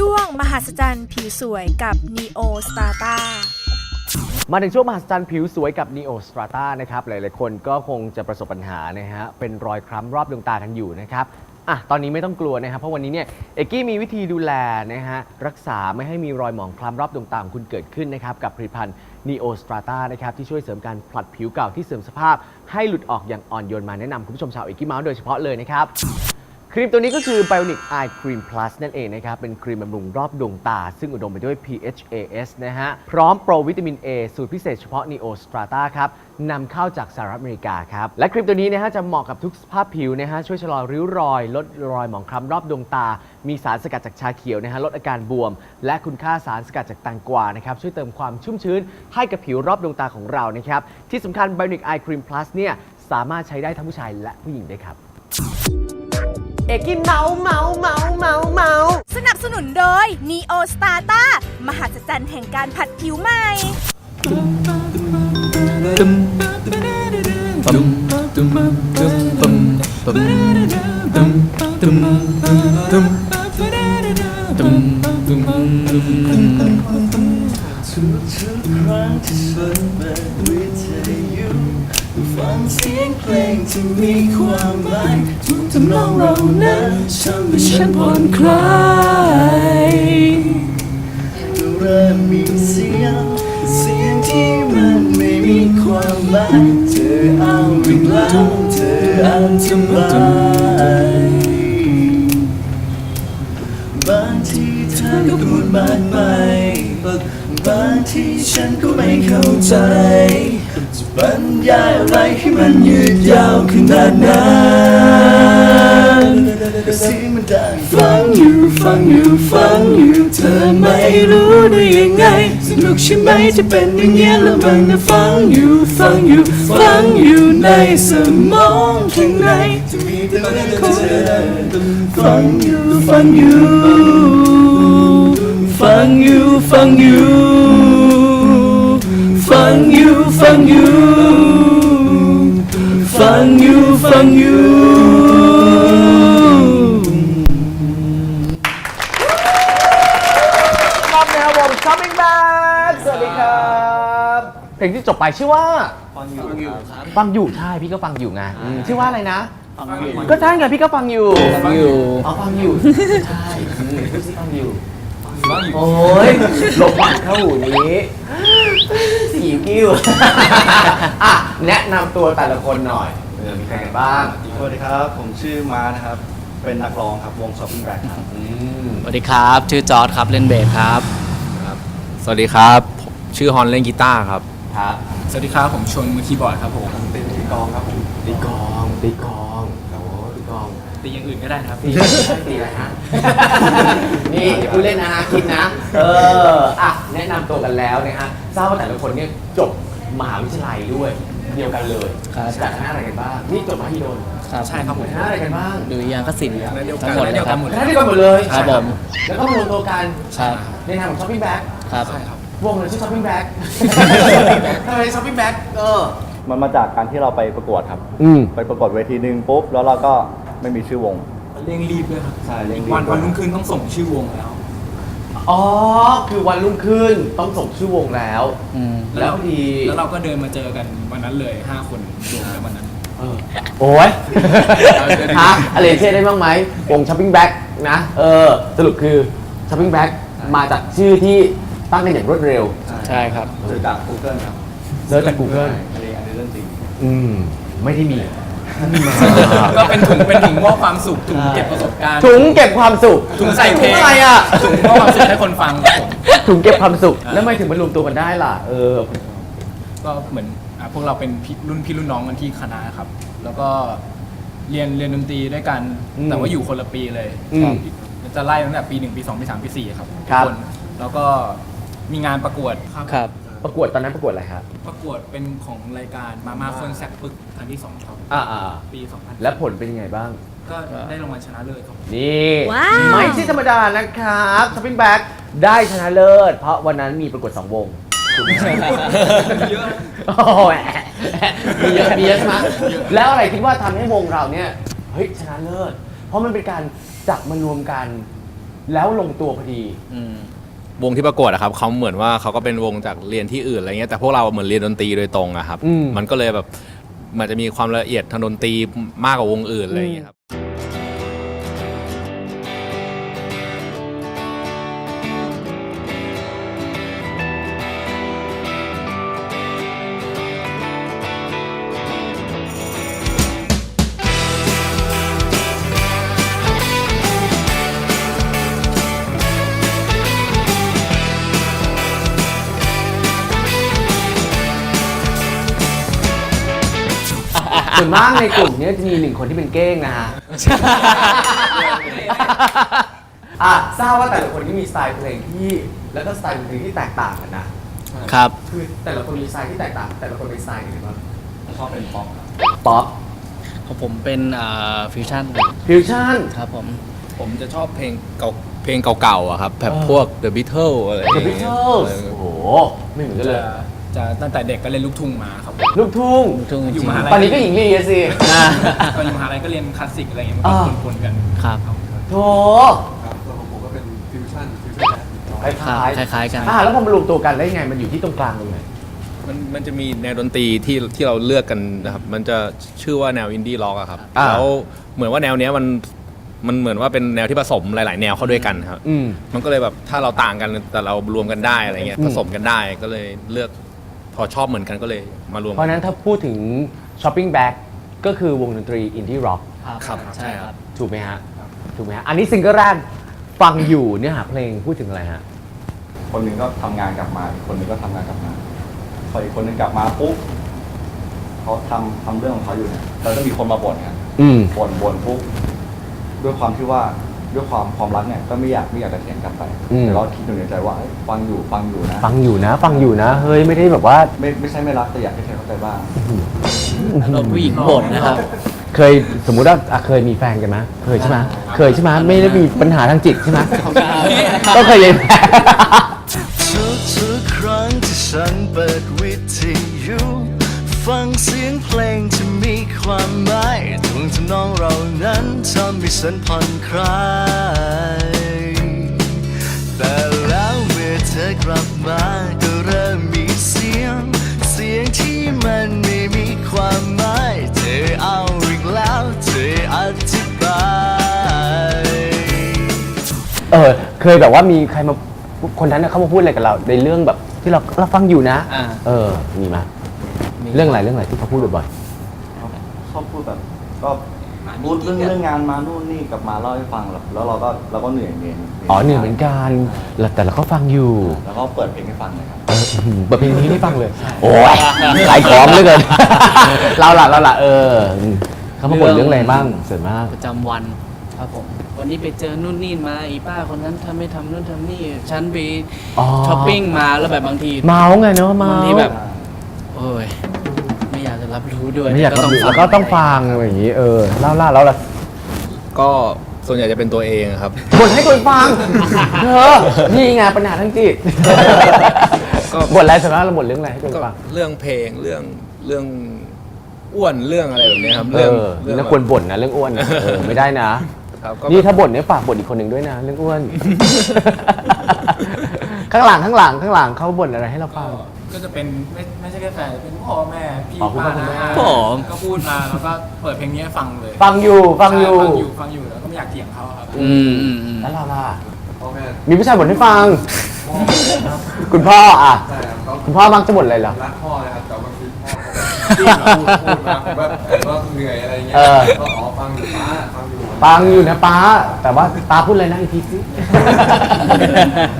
ช่วงมหัศจรรย์ผิวสวยกับ Neo s t a r t a มาถึงช่วงมหัศจรรย์ผิวสวยกับ Neo Strata นะครับหลายๆคนก็คงจะประสบปัญหานะฮะเป็นรอยคล้ำรอบดวงตากันอยู่นะครับอะตอนนี้ไม่ต้องกลัวนะครับ เพราะวันนี้เนี่ยเอกกี้มีวิธีดูแลนะฮะรักษาไม่ให้มีรอยหมองคล้ำรอบดวงตาของคุณเกิดขึ้นนะครับกับผลิตภัณฑ์ Neo Strata นะครับที่ช่วยเสริมการผลัดผิวเก่าที่เสื่อมสภาพ ให้หลุดออกอย่างอ่อนโยนมาแนะนำคุณผู้ชมชาวเอกกี้เมาส์โดยเฉพาะเลยนะครับ ครีมตัวนี้ก็คือ Bionic Eye Cream Plus นั่นเองนะครับ เป็นครีมบำรุงรอบดวงตา ซึ่งอุดมไปด้วย PHAS นะฮะ พร้อมโปรวิตามิน A สูตรพิเศษเฉพาะ Neo Strata ครับนำเข้าจากสหรัฐอเมริกาครับ และครีมตัวนี้นะฮะจะเหมาะกับทุกสภาพผิวนะฮะช่วยชะลอริ้วรอย ลดรอยหมองคล้ำรอบดวงตา มีสารสกัดจากชาเขียวนะฮะลดอาการบวม และคุณค่าสารสกัดจากแตงกวานะครับช่วยเติมความชุ่มชื้นให้กับผิวรอบดวงตาของเรานะครับที่สำคัญ Bionic Eye Cream Plus เนี่ยสามารถใช้ได้ทั้งผู้ชายและผู้หญิงได้ครับ เอกกี้เมาส์เมาส์เมาส์เมาส์เมาส์สนับสนุนโดย Neo s t a r t a มหัศจรรย์แห่งการผัดผิวใหม่ ทุกทุกๆครั้งที่ฉันเปิดวิทยุฟัง เสียงเพลงที่มีความหมายทุกทำนองเรานั้นทำให้ฉันผ่อนคลายเริ่มมีเสียง เสียงที่มันไม่มีความหมายเธอเอาอีกแล้วเธอเอาทำลายบางทีเธอก็พูดมากไปบางทีฉันก็ไม่เข้าใจ บรรยายอะไรให้มันยืดยาวขนาดนั้นก็เสียงมันดังฟังอยู่ฟังอยู่ฟังอยู่เธอไม่รู้ได้ยังไง สนุกใช่ไหมจะเป็นอย่างเงี้ยแล้วมันนะฟังอยู่ฟังอยู่ฟังอยู่ในสมองข้างในจะมีแต่เธอฟังอยู่ฟังอยู่ฟังอยู่ฟังอยู่ฟังอยู่ฟังอยู่ ฟังอยู่ฟังอยู่รอบแนววง Shopping Bag สวัสดีครับ เพลงที่จบไปชื่อว่า ฟังอยู่ครับฟังอยู่ใช่พี่ก็ฟังอยู่ไงอืมชื่อว่าอะไรนะ ฟังอยู่ก็ใช่ไงพี่ก็ฟังอยู่ ฟังอยู่อ๋อฟังอยู่ ใช่อืมพี่ฟังอยู่ โอ้ยหลบหลังเข้าหูนี้ สีกิ้วอะ แนะนำตัวแต่ละคนหน่อยเออมีใครกันบ้างสวัสดีครับ ผมชื่อมานะครับ เป็นนักร้องครับ วง Shopping Bag ครับ อืมสวัสดีครับ ชื่อจอร์ดครับ เล่นเบสครับ สวัสดีครับ ชื่อฮอนเล่นกีตาร์ครับ ครับสวัสดีครับ ผมชนมือคีย์บอร์ดครับผมเป็นตีกลองครับผมตีกลองตีกลองโอ้ตีกลองตีอย่างอื่นก็ได้นะครับ ตีตีอะไรฮะ นี่อย่าพูดเล่นนะฮะคิดนะ เอออะแนะนำตัวกันแล้วนะฮะทราบว่าแต่ละคนเนี่ยจบมหาวิทยาลัยด้วย เดียวกันเลยครับ จากคณะอะไรกันบ้างนี่จบมหิดลครับใช่ครับผมคณะอะไรกันบ้างดุริยางคศิลป์คณะเดียวกันทั้งหมดเลยครับคณะเดียวกันหมดคณะเดียวกันหมดเลยครับผม แล้วก็มารวมตัวกันครับในนามของ Shopping Bag ครับ ใช่ครับ วงเลยชื่อ Shopping Bag ทำไม Shopping Bag เออ มันมาจากการที่เราไปประกวดครับ อืม ไปประกวดเวทีหนึ่งปุ๊บ แล้วเราก็ไม่มีชื่อวง เร่งรีบด้วยครับใช่เร่งรีบ วันวันรุ่งขึ้นต้องส่งชื่อวงแล้ว อ๋อ คือวันรุ่งขึ้นต้องส่งชื่อวงแล้ว อืมแล้วพอดีแล้วเราก็เดินมาเจอกันวันนั้นเลย5คนรวมกันวันนั้น เออ โอ้ยฮะอะไรเช่นได้บ้างไหมวง Shopping Bag นะ เออ สรุปคือ Shopping Bag มาจากชื่อที่ตั้งกันอย่างรวดเร็วใช่ครับ เจอจาก Google ครับเซิร์ชจาก Google อันนี้อันนี้เรื่องจริง อืม ไม่ได้มี ก็เป็นถุงเป็นถุงมอบความสุขถุงเก็บประสบการณ์ถุงเก็บความสุขถุงใส่เพลงอะไรอะถุงมอบความสุขให้คนฟังครับผมถุงเก็บความสุข แล้วทำไม่ถึงมารวมตัวกันได้ล่ะ เออ ก็เหมือนอะพวกเราเป็นพี่รุ่นพี่รุ่นน้องกันที่คณะครับ แล้วก็เรียนเรียนดนตรีด้วยกันอืมแต่ว่าอยู่คนละปีเลยอืมจะไล่ตั้งแต่ปีหนึ่งปีสองปีสามปีสี่ครับทุกครับนแล้วก็มีงานประกวดครับ ประกวดตอนนั้นประกวดอะไรครับประกวดเป็นของรายการมามาคนแสกปึกครั้งที่สองครับอ่าอ่าปี2000แล้วผลเป็นยังไงบ้าง ก็ได้รางวัลชนะเลิศครับผมนี่ว้าว ไม่ใช่ธรรมดานะครับ Shopping Bag ได้ชนะเลิศ เพราะวันนั้นมีประกวดสองวงเยอะ โอ้ยมีเยอะมีเยอะใช่ไหมแล้วอะไรคิดว่าทำให้วงเราเนี่ยเฮ้ยชนะเลิศ เพราะมันเป็นการจับมารวมกัน แล้วลงตัวพอดี อืม วงที่ประกวดอะครับเขาเหมือนว่าเขาก็เป็นวงจากเรียนที่อื่นอะไรเงี้ยแต่พวกเราเหมือนเรียนดนตรีโดยตรงอะครับ อืม มันก็เลยแบบมันจะมีความละเอียดทางดนตรีมากกว่าวงอื่นอะไรอย่างเงี้ยครับ ส่วนมากในกลุ่มเนี้ยจะมีหนึ่งคนที่เป็นเก้งนะฮะ อะทราบว่าแต่ละคนที่มีสไตล์เพลงที่ แล้วก็สไตล์ดนตรีที่แตกต่างกันนะครับ คือแต่ละคนมีสไตล์ที่แตกต่าง แต่ละคนเป็นสไตล์ยังไงบ้างชอบเป็นป๊อปป๊อปของผมเป็นอ่าฟิวชั่นฟิวชั่นครับผม ผมจะชอบเพลงเก่าเพลงเก่าๆอะครับแบบเออพวก The Beatles อะไรอย่าง The เงี้ย Beatles เออโอ้โห ไม่เหมือนกันเลจะย จะตั้งแต่เด็กก็เล่นลูกทุ่งมาครับ ลูกทุ่ง ทุ่งจอยู่ริงมหาลัย ตอนนี้ก็หญิงลีอะสิตอนอยู่มหาลัยก็เรียนคลาสสิกอะไรเงี้ยมันอ่าก็ปนๆกันครับ โถครับส่วนของผมก็เป็นฟิวชั่นฟิวชั่นแจ๊สคล้ายครับคล้ายๆกัน อ่าแล้วพอมารวมตัวกันได้ยังไง มันอยู่ที่ตรงกลางตรงไหน มันมันจะมีแนวดนตรีที่ที่เราเลือกกันนะครับ มันจะชื่อว่าแนวอินดี้ล็อกอะครับ อ่า แล้วเหมือนว่าแนวเนี้ยมันมันเหมือนว่าเป็นแนวที่ผสมหลาย ๆ แนวเข้าด้วยกันครับ อืม มันก็เลยแบบถ้าเราต่างกันแต่เรารวมกันได้อะไรเงี้ยอืม ผสมกันได้ก็เลยเลือกพ อชอบเหมือนกันก็เลยมารวมเพราะฉะนั้นถ้าพูดถึงช้อปปิ้งแบ็กก็คือวงดนตรีอินดี้ร็อกครับใช่ครับ ถูกไหมฮะถูกไหมฮะอันนี้ซิงเกิลแรกฟังอยู่เนื้อหาเพลงพูดถึงอะไรฮะคนหนึ่งก็ทำงานกลับมาอีกคนหนึ่งก็ทำงานกลับมาพออีกคนหนึ่งกลับมาปุ๊บเขาทำทำเรื่องของเขาอยู่เนี่ยแล้วก็มีคนมาบ่นกันอืม บ่นบ่นปุ๊บด้วยความที่ว่า ด้วยความความรักเนี่ยก็ไม่อยากไม่อยากจะเถียงกลับไปอืม แต่เราคิดอยู่ในใจว่าเอ้ยฟังอยู่ฟังอยู่นะฟังอยู่นะ ฟังอยู่นะ เฮ้ยไม่ได้แบบว่า ไม่ไม่ใช่ไม่รักแต่อยากให้เธอเข้าใจบ้างเราผู้หญิงบ่นนะครับ เคยสมมุติว่าอะเคยมีแฟนกันไหมเคยใช่ไหมเคยใช่ไหมไม่ได้มีปัญหาทางจิตใช่ไหมก็เคยเลยนทุกทุกๆครั้งที่ฉันเปิดวิทยุ ฟังเสียงเพลงที่มีความหมายท่วงทำนองเรานั้นทำให้ฉันผ่อนคลาย แต่แล้วเมื่อเธอกลับมาก็เริ่มมีเสียง เสียงที่มันไม่มีความหมาย เธอเอาอีกแล้วเธออธิบาย เออเคยแบบว่ามีใครมาคนนั้นน่ะเขามาพูดอะไรกับเรา ในเรื่องแบบที่เราเราฟังอยู่นะ อ่า เออมีไหม เรื่องอะไรเรื่องอะไรที่เขาพูดบ่อยชอบพูดแบบก็พูดเรื่องเรื่องงานมานู่นนี่กลับมาเล่าให้ฟังแบบแล้วเราก็เราก็เหนื่อยเหนื่อยๆอ๋อเหนื่อยเหมือนกันแล้วแต่เราก็ฟังอยู่แล้วก็เปิดเพลงให้ฟังเลยครับ เอออื้อหือเปิดเพลงนี้ให้ฟังเลย โอ้ยขายของเหลยเกิน เราล่ะเราล่ะเออเขามาบ่นเรื่องอะไรบ้างส่วนมาก ประจำวันครับผม วันนี้ไปเจอนู่นนี่มาอีป้าคนนั้นทำไม่ทำนู่นทำนี่ ฉันไปอ๋อ ช้อปปิ้งมาแล้วแบบบางที เมาไงเนาะเมาบางทีแบบ โอ้ยไม่อยากจะ รับรู้ด้วยไม่อยากแต่รับรู้แล้วก็ต้องฟังอะไรอย่างนี้เออเล่าล่าแล้วล่ะก็ส่วนใหญ่จะเป็นตัวเองครับบ่นให้คนฟังเธอนี่ไงปัญหาทางจิตก็บ่นอะไรส่วนมากเราบ่นเรื่องอะไรให้คนก็ฟังเรื่องเพลงเรื่องเรื่องอ้วนเรื่องอะไรแบบเนี้ยครับเอเรื่องอเรื่องแล้วควรบ่นนะเรื่องอ้วนนะเออไม่ได้นะครับก็นี่ถ้าบ่นเนี่ยฝากบ่นอีกคนหนึ่งด้วยนะ เรื่องอ้วน ข้างหลังข้างหลังข้างหลังเขาบ่นอะไรให้เราฟัง ก็จะเป็นไม่ไม่ใช่แค่แฟนเป็นพ่อแม่พี่อ๋อคุณป้าพ่อคุณน้าแม่อาผม ก็พูดมาแล้วก็เปิดเพลงนี้ให้ฟังเลยฟังอยู่ฟังอยู่ ใช่ฟังอยู่ฟังอยู่แล้วก็ไม่อยากเถียงเขาครับอืมอืมอืมแล้วเราล่ะ พ่อแม่มีผู้ชายบ่นให้ฟังคุณพ่ออะ ใช่ครับเขาคุณพ่อมักจะบ่นอะไรเหรอ รักพ่อนะครับแต่บางทีพ่อเขาแบบพูดพูดมาผมแบบเออว่าเหนื่อยอะไรเงี้ยเออ ก็อ๋อฟังอยู่ป้าฟังอยู่ ฟังอยู่นะป้า แต่ว่าป้าพูดอะไรนะอีกทีสิ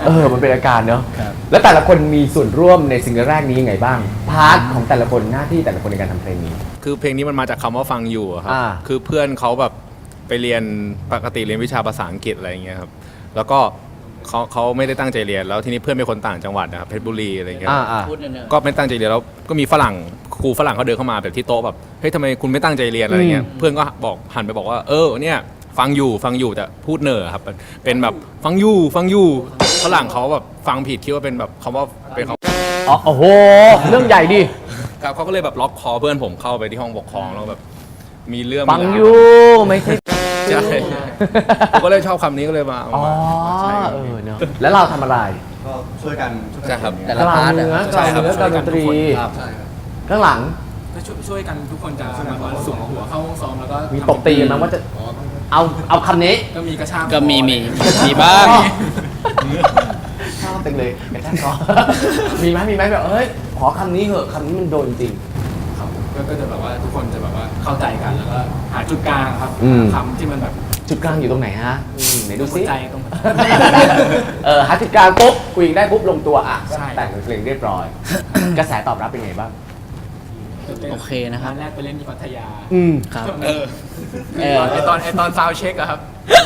เออมันเป็นอาการเนอะครับ แล้วแต่ละคนมีส่วนร่วมในซิงเกิลแรกนี้ยังไงบ้าง พาร์ทของแต่ละคนหน้าที่แต่ละคนในการทำเพลงนี้ คือเพลงนี้มันมาจากคำว่าฟังอยู่อะครับ อ่า คือเพื่อนเขาแบบไปเรียนปกติเรียนวิชาภาษาอังกฤษอะไรอย่างเงี้ยครับ แล้วก็เขาเขาไม่ได้ตั้งใจเรียน แล้วทีนี้เพื่อนเป็นคนต่างจังหวัดนะครับเพชรบุรีอะไรอย่างเงี้ย อ่าอ่า พูดเนิ่นๆ ก็ไม่ตั้งใจเรียนแล้วก็มีฝรั่ง ครูฝรั่งเขาเดินเข้ามาแบบที่โต๊ะแบบเฮ้ยทำไมคุณไม่ตั้งใจเรียนอะไรเงี้ยอืมเพื่อนก็บอกหันไปบอกว่าเออเนี่ยฟังอยู่ฟังอยู่แต่พูดเนอครับเป็นแบบฟังอยู่ฟังอยู่ฝรั่งเขาแบบฟังผิดคิดว่าเป็นแบบคำว่าเป็นเขาอ๋อโอ้โห เรื่องใหญ่ดิ ครับเขาก็เลยแบบล็อกคอเพื่อนผมเข้าไปที่ห้องปกครองแล้วแบบมีเรื่องฟังมีราวอยู่ไม่ใช่ใช่ผมก็เลยชอบคำนี้ก็เลยมาเอาอ๋อมาใช่ครับ เออเนอะแล้วเราทำอะไรก็ช่วยกันช่วยกันใช่ครับอย่างกเงี้ยลางเนื้อกลางเนื้อการดนตรีครับ ข้างหลังก็ช่วยช่วยกันทุกคนจะมาสุ่มหัวเข้าห้องซ้อมแล้วก็มีตบตีกันไหมว่าจะเอาเอาคำนี้ก็มีกระชากก็มีมีคอมีบ้างชอบจังเลยกระชากคอมีไหมมีไหมแบบเอ้ยขอคำนี้เหอะคำนี้มันโดนจริงครับก็ก็จะแบบว่าทุกคนจะแบบว่าเข้าใจกันแล้วก็หาจุดกลางครับอืมคำที่มันแบบจุดกลางอยู่ตรงไหนฮะอืมไหนดูหัซิวใจตรงเออหาจุดกลางปุ๊บคุยได้ปุ๊บลงตัวอะใช่แต่งเป็นเพลงเรียบร้อย กระแสตอบรับเป็นไงบ้าง โอเคนะครับ วันแรกไปเล่นที่พัทยาอืม ครับ เออเออ ไอตอนไอตอนซาวด์เช็คอะครับ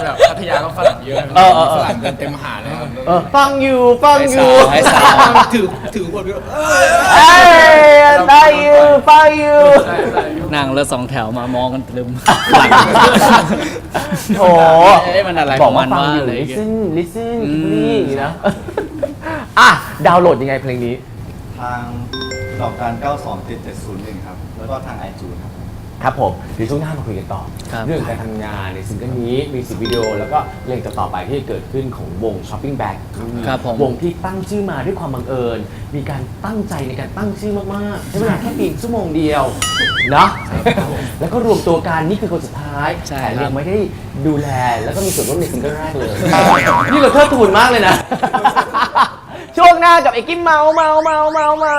แบบพัทยาก็ฝรั่งเยอะเออเออเอฝอรั่งเดินเต็มหาดเลยครับเออฟังอยู่ฟังอยู่ให้สาวถือถือขวดเบียร์เอ้ยได้อยู่ฟังอยู่ใช่ใช่นั่งเรือสองแถวมามองกันตรึมโอ้เอ๊ะมันอะไรบอกว่าของมันฟังอยู่วะอะไรอย่างเงี้ย listen listen อืม นี่อย่างงี้นะอะดาวน์โหลดยังไงเพลงนี้ ทาง ดอกการ 92 7 7 0 1 ครับ แล้วก็ทางไอจูนครับ ครับผมเดี๋ยวช่วงหน้ามาคุยกันต่อ ครับ เรื่องการทำงานในซิงเกิลนี้มีสิกวิดีโอ แล้วก็เพลงต่อๆไปที่เกิดขึ้นของวง Shopping Bag ครับผม วงที่ตั้งชื่อมาด้วยความบังเอิญ มีการตั้งใจในการตั้งชื่อมากๆใช้เวลาแค่เพียงชั่วโมงเดียวเนาะแล้วก็รวมตัวกันนี่คือคนสุดท้ายใช่แต่ครับ ยังไม่ได้ดูแลแล้วก็มีส่วนร่วมในซิงเกิลแรกเลยนี่เราเทิดทูนมากเลยนะ ช่วงหน้ากับไอ้กิ๊มเมาเมาเมาเมาเมา